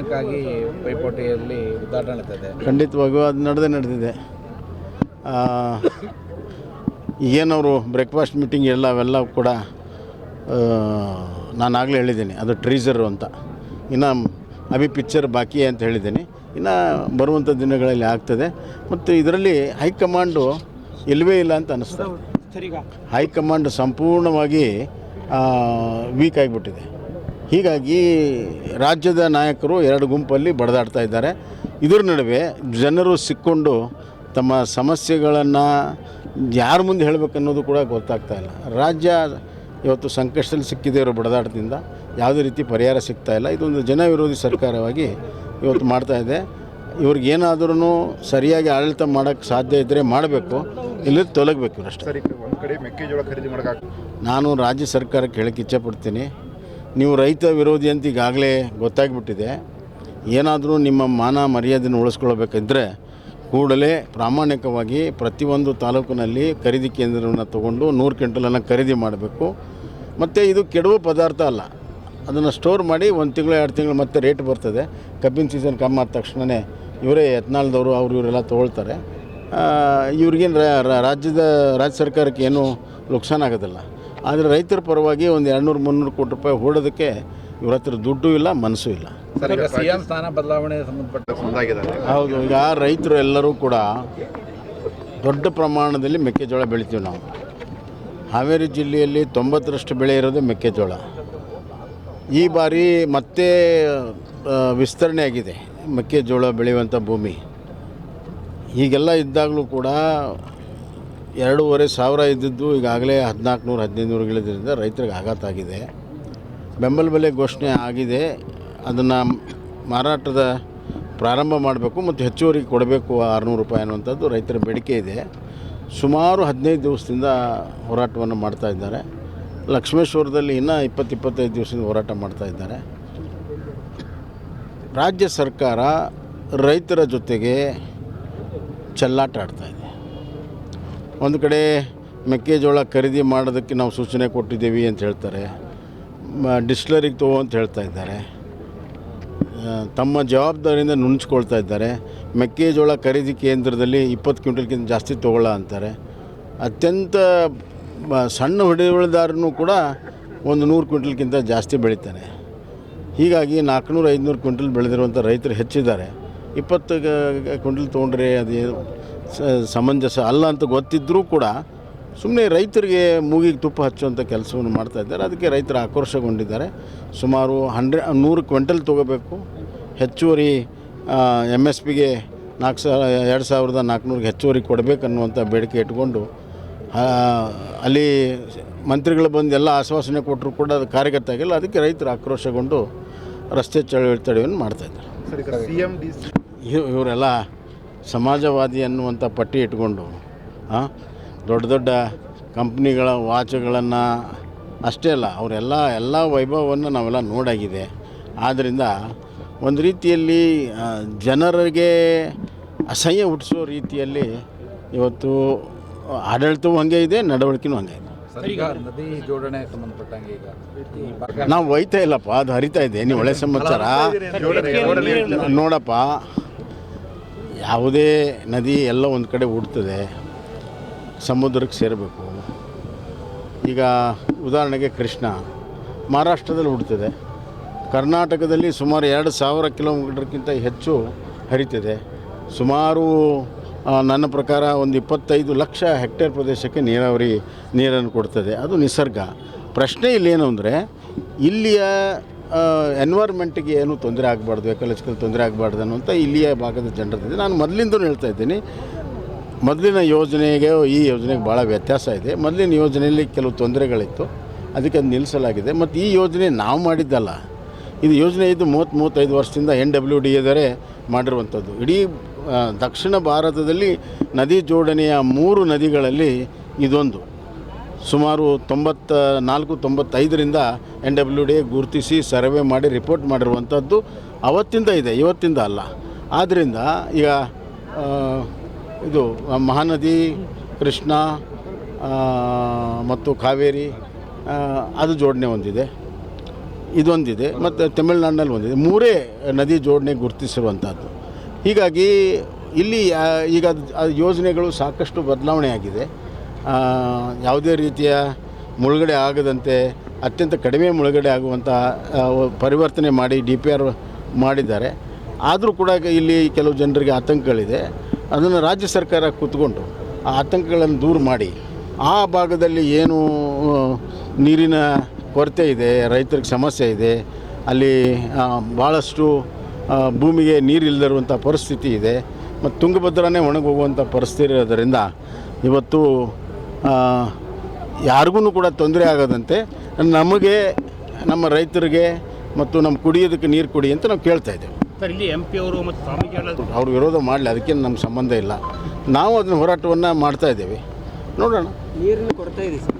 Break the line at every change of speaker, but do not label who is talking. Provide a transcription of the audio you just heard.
ನಡೀತಾ ನಡೀತದೆ.
ಖಂಡಿತವಾಗೂ ಅದು ನಡೆದೇ ನಡೆದಿದೆ. ಆ, ಏನವರು ಬ್ರೇಕ್ಫಾಸ್ಟ್ ಮೀಟಿಂಗ್ ಎಲ್ಲ ಅವೆಲ್ಲ ಕೂಡ ನಾನು ಆಗಲೇ ಹೇಳಿದ್ದೀನಿ ಅದು ಟ್ರೀಸರು ಅಂತ. ಇನ್ನು ಅಭಿ ಪಿಕ್ಚರ್ ಬಾಕಿ ಅಂತ ಹೇಳಿದ್ದೀನಿ. ಇನ್ನು ಬರುವಂಥ ದಿನಗಳಲ್ಲಿ ಆಗ್ತದೆ. ಮತ್ತು ಇದರಲ್ಲಿ ಹೈಕಮಾಂಡು ಇಲ್ಲವೇ ಇಲ್ಲ ಅಂತ ಅನ್ನಿಸ್ತದೆ ಹೈಕಮಾಂಡ್ ಸಂಪೂರ್ಣವಾಗಿ ವೀಕ್ ಆಗಿಬಿಟ್ಟಿದೆ. ಹೀಗಾಗಿ ರಾಜ್ಯದ ನಾಯಕರು ಎರಡು ಗುಂಪಲ್ಲಿ ಬಡದಾಡ್ತಾ ಇದ್ದಾರೆ. ಇದರ ನಡುವೆ ಜನರು ಸಿಕ್ಕೊಂಡು ತಮ್ಮ ಸಮಸ್ಯೆಗಳನ್ನು ಯಾರ ಮುಂದೆ ಹೇಳಬೇಕನ್ನೋದು ಕೂಡ ಗೊತ್ತಾಗ್ತಾ ಇಲ್ಲ. ರಾಜ್ಯ ಇವತ್ತು ಸಂಕಷ್ಟದಲ್ಲಿ ಸಿಕ್ಕಿದೆ ಇರೋ ಬಡದಾಟದಿಂದ ಯಾವುದೇ ರೀತಿ ಪರಿಹಾರ ಸಿಗ್ತಾ ಇಲ್ಲ. ಇದೊಂದು ಜನ ವಿರೋಧಿ ಸರ್ಕಾರವಾಗಿ ಇವತ್ತು ಮಾಡ್ತಾ ಇದೆ. ಇವ್ರಿಗೇನಾದ್ರೂ ಸರಿಯಾಗಿ ಆಡಳಿತ ಮಾಡೋಕ್ಕೆ ಸಾಧ್ಯ ಇದ್ದರೆ ಮಾಡಬೇಕು ಇಲ್ಲಿ ತೊಲಗಬೇಕು ಅಷ್ಟೇ.
ಮೆಕ್ಕೆಜೋಳ ಖರೀದಿ ಮಾಡೋಕೆ
ನಾನು ರಾಜ್ಯ ಸರ್ಕಾರಕ್ಕೆ ಹೇಳಕ್ಕೆ ಇಚ್ಛೆಪಡ್ತೀನಿ ನೀವು ರೈತ ವಿರೋಧಿ ಅಂತ ಈಗಾಗಲೇ ಗೊತ್ತಾಗ್ಬಿಟ್ಟಿದೆ. ಏನಾದರೂ ನಿಮ್ಮ ಮಾನ ಮರ್ಯಾದೆಯನ್ನು ಉಳಿಸ್ಕೊಳ್ಬೇಕಿದ್ರೆ ಕೂಡಲೇ ಪ್ರಾಮಾಣಿಕವಾಗಿ ಪ್ರತಿಯೊಂದು ತಾಲೂಕಿನಲ್ಲಿ ಖರೀದಿ ಕೇಂದ್ರವನ್ನು ತಗೊಂಡು ನೂರು ಕ್ವಿಂಟಲನ್ನು ಖರೀದಿ ಮಾಡಬೇಕು. ಮತ್ತು ಇದು ಕೆಡುವ ಪದಾರ್ಥ ಅಲ್ಲ. ಅದನ್ನು ಸ್ಟೋರ್ ಮಾಡಿ ಒಂದು ತಿಂಗಳು, ಎರಡು ತಿಂಗಳು ಮತ್ತೆ ರೇಟ್ ಬರ್ತದೆ. ಕಬ್ಬಿನ ಸೀಸನ್ ಕಮ್ಮಿ ಆದ ತಕ್ಷಣವೇ ಇವರೇ ಯತ್ನಾಳ್ದವರು, ಅವರು ಇವರೆಲ್ಲ ತೊಗೊಳ್ತಾರೆ. ಇವ್ರಿಗೇನು ರಾಜ್ಯದ, ರಾಜ್ಯ ಸರ್ಕಾರಕ್ಕೆ ಏನೂ ನುಕ್ಸಾನ ಆಗೋದಿಲ್ಲ. ಆದರೆ ರೈತರ ಪರವಾಗಿ ಒಂದು ಎರಡುನೂರು ಮುನ್ನೂರು ಕೋಟಿ ರೂಪಾಯಿ ಹೂಡೋದಕ್ಕೆ ಇವ್ರ ಹತ್ರ ದುಡ್ಡು ಇಲ್ಲ ಮನಸ್ಸು ಇಲ್ಲ.
ಸರ್ ಈಗ ಸ್ಥಾನ ಬದಲಾವಣೆ ಸಂಬಂಧಪಟ್ಟ
ಹೌದು ಈಗ ರೈತರು ಎಲ್ಲರೂ ಕೂಡ ದೊಡ್ಡ ಪ್ರಮಾಣದಲ್ಲಿ ಮೆಕ್ಕೆಜೋಳ ಬೆಳಿತೀವಿ ನಾವು. ಹಾವೇರಿ ಜಿಲ್ಲೆಯಲ್ಲಿ ತೊಂಬತ್ತರಷ್ಟು ಬೆಳೆ ಇರೋದು ಮೆಕ್ಕೆಜೋಳ. ಈ ಬಾರಿ ಮತ್ತೆ ವಿಸ್ತರಣೆ ಆಗಿದೆ ಮೆಕ್ಕೆಜೋಳ ಬೆಳೆಯುವಂಥ ಭೂಮಿ. ಈಗೆಲ್ಲ ಇದ್ದಾಗಲೂ ಕೂಡ ಎರಡೂವರೆ ಸಾವಿರ ಇದ್ದಿದ್ದು ಈಗಾಗಲೇ ಹದಿನಾಲ್ಕು ನೂರು ಹದಿನೈದು ನೂರು ಇಳಿದ್ರಿಂದ ರೈತರಿಗೆ ಆಘಾತ ಆಗಿದೆ. ಬೆಂಬಲ ಬೆಲೆ ಘೋಷಣೆ ಆಗಿದೆ. ಅದನ್ನು ಮಾರಾಟದ ಪ್ರಾರಂಭ ಮಾಡಬೇಕು ಮತ್ತು ಹೆಚ್ಚುವರಿ ಕೊಡಬೇಕು ಆರುನೂರು ರೂಪಾಯಿ ಅನ್ನುವಂಥದ್ದು ರೈತರ ಬೇಡಿಕೆ ಇದೆ. ಸುಮಾರು ಹದಿನೈದು ದಿವಸದಿಂದ ಹೋರಾಟವನ್ನು ಮಾಡ್ತಾ ಇದ್ದಾರೆ. ಲಕ್ಷ್ಮೇಶ್ವರದಲ್ಲಿ ಇನ್ನೂ ಇಪ್ಪತ್ತು, ಇಪ್ಪತ್ತೈದು ದಿವಸದಿಂದ ಹೋರಾಟ ಮಾಡ್ತಾ ಇದ್ದಾರೆ. ರಾಜ್ಯ ಸರ್ಕಾರ ರೈತರ ಜೊತೆಗೆ ಚೆಲ್ಲಾಟ ಆಡ್ತಾ ಇದೆ. ಒಂದು ಕಡೆ ಮೆಕ್ಕೆಜೋಳ ಖರೀದಿ ಮಾಡೋದಕ್ಕೆ ನಾವು ಸೂಚನೆ ಕೊಟ್ಟಿದ್ದೀವಿ ಅಂತ ಹೇಳ್ತಾರೆ. ಡಿಸ್ಲರಿಗೆ ತಗೋ ಅಂತ ಹೇಳ್ತಾ ಇದ್ದಾರೆ. ತಮ್ಮ ಜವಾಬ್ದಾರಿಯಿಂದ ನುಣುಚ್ಕೊಳ್ತಾ ಇದ್ದಾರೆ. ಮೆಕ್ಕೆಜೋಳ ಖರೀದಿ ಕೇಂದ್ರದಲ್ಲಿ ಇಪ್ಪತ್ತು ಕ್ವಿಂಟಲ್ಗಿಂತ ಜಾಸ್ತಿ ತೊಗೊಳ್ಳ ಅಂತಾರೆ. ಅತ್ಯಂತ ಸಣ್ಣ ಹೊಡೆದಾರನು ಕೂಡ ಒಂದು ನೂರು ಕ್ವಿಂಟಲ್ಗಿಂತ ಜಾಸ್ತಿ ಬೆಳಿತಾನೆ. ಹೀಗಾಗಿ ನಾಲ್ಕುನೂರು ಐದುನೂರು ಕ್ವಿಂಟಲ್ ಬೆಳೆದಿರುವಂಥ ರೈತರು ಹೆಚ್ಚಿದ್ದಾರೆ. ಇಪ್ಪತ್ತು ಕ್ವಿಂಟಲ್ ತೊಗೊಂಡ್ರೆ ಅದು ಸಮಂಜಸ ಅಲ್ಲ ಅಂತ ಗೊತ್ತಿದ್ದರೂ ಕೂಡ ಸುಮ್ಮನೆ ರೈತರಿಗೆ ಮೂಗಿಗೆ ತುಪ್ಪ ಹಚ್ಚುವಂಥ ಕೆಲಸವನ್ನು ಮಾಡ್ತಾ ಇದ್ದಾರೆ. ಅದಕ್ಕೆ ರೈತರು ಆಕ್ರೋಶಗೊಂಡಿದ್ದಾರೆ. ಸುಮಾರು ಹಂಡ್ರೆ ನೂರು ಕ್ವಿಂಟಲ್ ತೊಗೋಬೇಕು. ಹೆಚ್ಚುವರಿ ಎಂ ಎಸ್ ಪಿಗೆ ನಾಲ್ಕು ಸಾವಿರ ಎರಡು ಸಾವಿರದ ನಾಲ್ಕುನೂರಿಗೆ ಹೆಚ್ಚುವರಿ ಕೊಡಬೇಕನ್ನುವಂಥ ಬೇಡಿಕೆ ಇಟ್ಕೊಂಡು ಅಲ್ಲಿ ಮಂತ್ರಿಗಳು ಬಂದು ಎಲ್ಲ ಆಶ್ವಾಸನೆ ಕೊಟ್ಟರು ಕೂಡ ಅದು ಕಾರ್ಯಗತ ಆಗಿಲ್ಲ. ಅದಕ್ಕೆ ರೈತರು ಆಕ್ರೋಶಗೊಂಡು ರಸ್ತೆ ಚಳವಳಿ ತಡೆಯನ್ನು ಮಾಡ್ತಾಯಿದ್ದಾರೆ ಇವರೆಲ್ಲ ಸಮಾಜವಾದಿ ಅನ್ನುವಂಥ ಪಟ್ಟಿ ಇಟ್ಕೊಂಡು ದೊಡ್ಡ ದೊಡ್ಡ ಕಂಪ್ನಿಗಳ ವಾಚುಗಳನ್ನು ಅಷ್ಟೇ ಅಲ್ಲ ಅವರೆಲ್ಲ ಎಲ್ಲ ವೈಭವವನ್ನು ನಾವೆಲ್ಲ ನೋಡಾಗಿದೆ ಆದ್ದರಿಂದ ಒಂದು ರೀತಿಯಲ್ಲಿ ಜನರಿಗೆ ಅಸಹ್ಯ ಹುಟ್ಟಿಸೋ ರೀತಿಯಲ್ಲಿ ಇವತ್ತು ಆಡಳಿತವೂ ಹಾಗೆ ಇದೆ ನಡವಳಿಕೆನೂ ಹಾಗೆ ಇದೆ
ನದಿ ಜೋಡಣೆ ಸಂಬಂಧಪಟ್ಟಂಗೆ ಈಗ
ನಾವು ಒಯ್ತಾ ಇಲ್ಲಪ್ಪ ಅದು ಹರಿತಾ ಇದೆ ನೀವು ಒಳ್ಳೆ ಸಮಾಚಾರ ನೋಡಪ್ಪ ಯಾವುದೇ ನದಿ ಎಲ್ಲ ಒಂದು ಕಡೆ ಹುಡ್ತದೆ ಸಮುದ್ರಕ್ಕೆ ಸೇರಬೇಕು. ಈಗ ಉದಾಹರಣೆಗೆ ಕೃಷ್ಣ, ಮಹಾರಾಷ್ಟ್ರದಲ್ಲಿ ಹುಡ್ತದೆ ಕರ್ನಾಟಕದಲ್ಲಿ ಸುಮಾರು ಎರಡು ಸಾವಿರ ಕಿಲೋಮೀಟರ್ಗಿಂತ ಹೆಚ್ಚು ಹರಿತದೆ. ಸುಮಾರು ನನ್ನ ಪ್ರಕಾರ ಒಂದು ಇಪ್ಪತ್ತೈದು ಲಕ್ಷ ಹೆಕ್ಟೇರ್ ಪ್ರದೇಶಕ್ಕೆ ನೀರಾವರಿ ನೀರನ್ನು ಕೊಡ್ತದೆ. ಅದು ನಿಸರ್ಗ. ಪ್ರಶ್ನೆ ಇಲ್ಲೇನು ಅಂದರೆ, ಇಲ್ಲಿಯ ಎನ್ವೈರ್ಮೆಂಟಿಗೆ ಏನು ತೊಂದರೆ ಆಗಬಾರ್ದು ಎಕಲಜಿಕಲ್ ತೊಂದರೆ ಆಗಬಾರ್ದು ಅನ್ನುವಂಥ ಇಲ್ಲಿಯ ಭಾಗದ ಜನರದಿದೆ ನಾನು ಮೊದಲಿಂದ ಹೇಳ್ತಾ ಇದ್ದೀನಿ, ಮೊದಲಿನ ಯೋಜನೆಗೆ, ಈ ಯೋಜನೆಗೆ ಭಾಳ ವ್ಯತ್ಯಾಸ ಇದೆ. ಮೊದಲಿನ ಯೋಜನೆಯಲ್ಲಿ ಕೆಲವು ತೊಂದರೆಗಳಿತ್ತು, ಅದಕ್ಕೆ ಅದು ನಿಲ್ಲಿಸಲಾಗಿದೆ. ಮತ್ತು ಈ ಯೋಜನೆ ನಾವು ಮಾಡಿದ್ದಲ್ಲ. ಇದು ಯೋಜನೆ ಇದು ಮೂವತ್ತು ಮೂವತ್ತೈದು ವರ್ಷದಿಂದ ಎನ್ ಡಬ್ಲ್ಯೂ ಡಿ ಎದರೆ ಮಾಡಿರುವಂಥದ್ದು. ಇಡೀ ದಕ್ಷಿಣ ಭಾರತದಲ್ಲಿ ನದಿ ಜೋಡಣೆಯ ಮೂರು ನದಿಗಳಲ್ಲಿ ಇದೊಂದು. ಸುಮಾರು ತೊಂಬತ್ತ ನಾಲ್ಕು ತೊಂಬತ್ತೈದರಿಂದ ಎನ್ ಡಬ್ಲ್ಯೂ ಡಿ ಗುರುತಿಸಿ ಸರ್ವೆ ಮಾಡಿ ರಿಪೋರ್ಟ್ ಮಾಡಿರುವಂಥದ್ದು ಅವತ್ತಿಂದ ಇದೆ ಇವತ್ತಿಂದ ಅಲ್ಲ. ಆದ್ದರಿಂದ ಈಗ ಇದು ಮಹಾನದಿ ಕೃಷ್ಣ ಮತ್ತು ಕಾವೇರಿ ಅದು ಜೋಡಣೆ ಹೊಂದಿದೆ. ಇದೊಂದಿದೆ ಮತ್ತು ತಮಿಳ್ನಾಡಿನಲ್ಲಿ ಒಂದಿದೆ. ಮೂರೇ ನದಿ ಜೋಡಣೆ ಗುರುತಿಸಿರುವಂಥದ್ದು. ಹೀಗಾಗಿ ಇಲ್ಲಿ ಈಗ ಯೋಜನೆಗಳು ಸಾಕಷ್ಟು ಬದಲಾವಣೆ ಆಗಿದೆ. ಆ, ಯಾವುದೇ ರೀತಿಯ ಮುಳುಗಡೆ ಆಗದಂತೆ, ಅತ್ಯಂತ ಕಡಿಮೆ ಮುಳುಗಡೆ ಆಗುವಂಥ ಪರಿವರ್ತನೆ ಮಾಡಿ ಡಿ ಪಿ ಆರ್ ಮಾಡಿದ್ದಾರೆ. ಆದರೂ ಕೂಡ ಇಲ್ಲಿ ಕೆಲವು ಜನರಿಗೆ ಆತಂಕಗಳಿದೆ. ಅದನ್ನು ರಾಜ್ಯ ಸರ್ಕಾರ ಕೂತ್ಕೊಂಡು ಆ ಆತಂಕಗಳನ್ನು ದೂರ ಮಾಡಿ. ಆ ಭಾಗದಲ್ಲಿ ಏನು ನೀರಿನ ಕೊರತೆ ಇದೆ, ರೈತರಿಗೆ ಸಮಸ್ಯೆ ಇದೆ, ಅಲ್ಲಿ ಭಾಳಷ್ಟು ಭೂಮಿಗೆ ನೀರಿಲ್ಲದಿರುವಂಥ ಪರಿಸ್ಥಿತಿ ಇದೆ. ಮತ್ತು ತುಂಗಭದ್ರನೇ ಒಣಗೋಗುವಂಥ ಪರಿಸ್ಥಿತಿ ಇರೋದರಿಂದ ಇವತ್ತು ಯಾರಿಗೂ ಕೂಡ ತೊಂದರೆ ಆಗದಂತೆ ನಮಗೆ ನಮ್ಮ ರೈತರಿಗೆ ಮತ್ತು ನಮ್ಮ ಕುಡಿಯೋದಕ್ಕೆ ನೀರು ಕೊಡಿ ಅಂತ ನಾವು ಕೇಳ್ತಾ ಇದ್ದೇವೆ.
ಸರ್ ಇಲ್ಲಿ ಎಂ ಪಿ ಅವರು ಮತ್ತು ಸ್ವಾಮೀಜಿಗಳ
ಅವ್ರು ವಿರೋಧ ಮಾಡಲಿ ಅದಕ್ಕೆ ನಮ್ಮ ಸಂಬಂಧ ಇಲ್ಲ. ನಾವು ಅದನ್ನ ಹೋರಾಟವನ್ನು ಮಾಡ್ತಾ ಇದ್ದೇವೆ. ನೋಡೋಣ.
ನೀರನ್ನು ಕೊಡ್ತಾ ಇದೆ ಸರ್.